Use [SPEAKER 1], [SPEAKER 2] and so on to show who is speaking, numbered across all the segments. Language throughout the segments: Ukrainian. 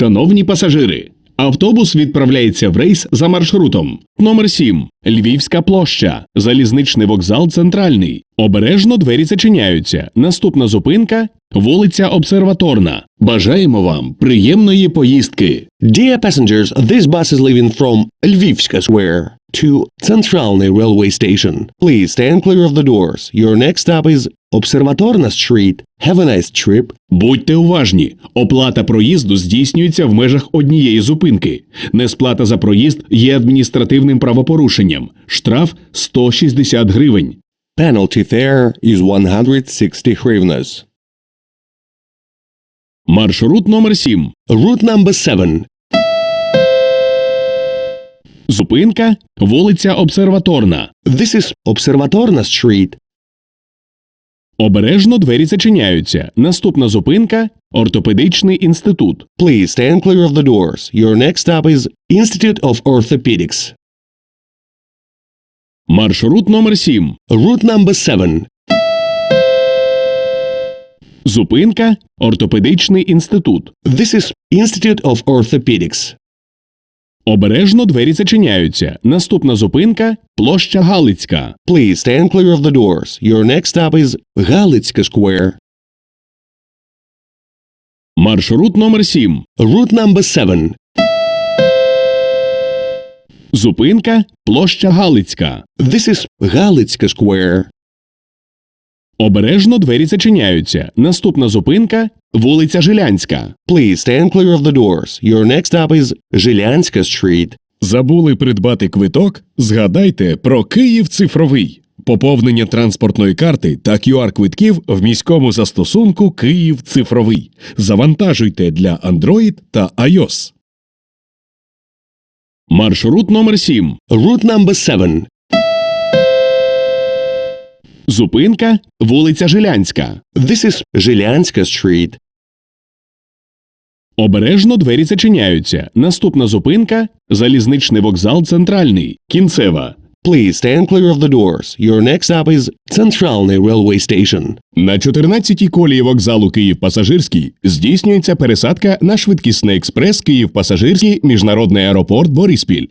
[SPEAKER 1] Шановні пасажири, автобус відправляється в рейс за маршрутом. Номер 7. Львівська площа. Залізничний вокзал Центральний. Обережно двері зачиняються. Наступна зупинка вулиця Обсерваторна. Бажаємо вам приємної поїздки.
[SPEAKER 2] Dear passengers, this bus is leaving from Lvivska Square to Centralny Railway Station. Please stand clear of the doors. Your next stop is Observatorna Street. Have a nice trip.
[SPEAKER 1] Будьте уважні, оплата проїзду здійснюється в межах однієї зупинки. Несплата за проїзд є адміністративним правопорушенням. Штраф 160 гривень.
[SPEAKER 2] Penalty fare is 160 hryvnias.
[SPEAKER 1] Маршрут номер 7.
[SPEAKER 2] Route number 7.
[SPEAKER 1] Зупинка вулиця Обсерваторна.
[SPEAKER 2] This is Observatorna Street.
[SPEAKER 1] Обережно двері зачиняються. Наступна зупинка ортопедичний інститут.
[SPEAKER 2] Please stand clear of the doors. Your next stop is Institute of Orthopedics.
[SPEAKER 1] Маршрут номер 7.
[SPEAKER 2] Route number 7.
[SPEAKER 1] Зупинка ортопедичний інститут.
[SPEAKER 2] This is Institute of Orthopedics.
[SPEAKER 1] Обережно двері зачиняються. Наступна зупинка площа Галицька.
[SPEAKER 2] Please stand clear of the doors. Your next stop is Galitska Square.
[SPEAKER 1] Маршрут номер 7.
[SPEAKER 2] Route number 7.
[SPEAKER 1] Зупинка площа Галицька.
[SPEAKER 2] This is Galitska Square.
[SPEAKER 1] Обережно двері зачиняються. Наступна зупинка вулиця Жилянська.
[SPEAKER 2] Please stand clear of the doors. Your next stop is Zhilyanska Street.
[SPEAKER 1] Забули придбати квиток? Згадайте про Київ цифровий. Поповнення транспортної карти та QR-квитків в міському застосунку Київ цифровий. Завантажуйте для Android та iOS. Маршрут номер 7.
[SPEAKER 2] Route number 7.
[SPEAKER 1] Зупинка вулиця Жилянська.
[SPEAKER 2] This is Zhilyanska Street.
[SPEAKER 1] Обережно двері зачиняються. Наступна зупинка залізничний вокзал Центральний. Кінцева.
[SPEAKER 2] Please stand clear of the doors. Your next stop is Centralny Railway Station.
[SPEAKER 1] На 14-й колії вокзалу Київ Пасажирський здійснюється пересадка на швидкісний експрес Київ Пасажирський міжнародний аеропорт Бориспіль.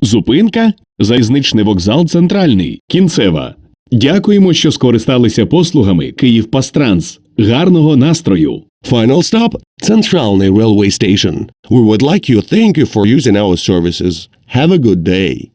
[SPEAKER 1] Зупинка залізничний вокзал Центральний. Кінцева. Дякуємо, що скористалися послугами Київ Пастранс. Гарного настрою!
[SPEAKER 2] Final stop, Centralny Railway Station. We would like you thank you for using our services. Have a good day.